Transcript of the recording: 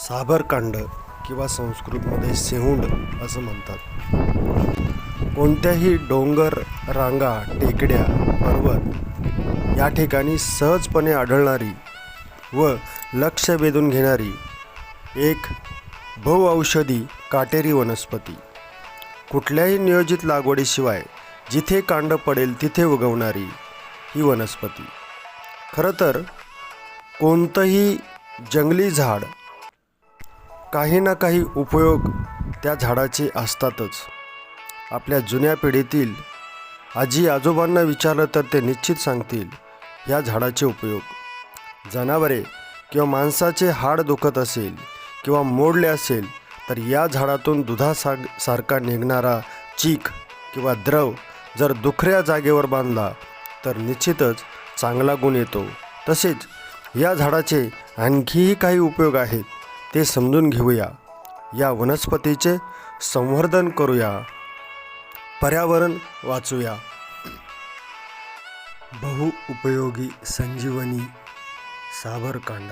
साबरकांड किंवा संस्कृतमध्ये सेहुंड असं म्हणतात. कोणत्याही डोंगर रांगा टेकड्या पर्वत या ठिकाणी सहजपणे आढळणारी व लक्ष वेधून घेणारी एक बहुऔषधी काटेरी वनस्पती. कुठल्याही नियोजित लागवडीशिवाय जिथे कांड पडेल तिथे उगवणारी ही वनस्पती. खरं तर कोणतंही जंगली झाड काही ना काही उपयोग त्या झाडाचे असतातच. आपल्या जुन्या पिढीतील आजी आजोबांना विचारलं तर ते निश्चित सांगतील या झाडाचे उपयोग. जनावरे किंवा माणसाचे हाड दुखत असेल किंवा मोडले असेल तर या झाडातून दुधासा सारखा निघणारा चीक किंवा द्रव जर दुखऱ्या जागेवर बांधला तर निश्चितच चांगला गुण येतो. तसेच या झाडाचे आणखीही काही उपयोग आहेत. ते समजून घेऊया. या वनस्पतीचे संवर्धन करूया. पर्यावरण वाचूया. बहुउपयोगी संजीवनी साबरकांड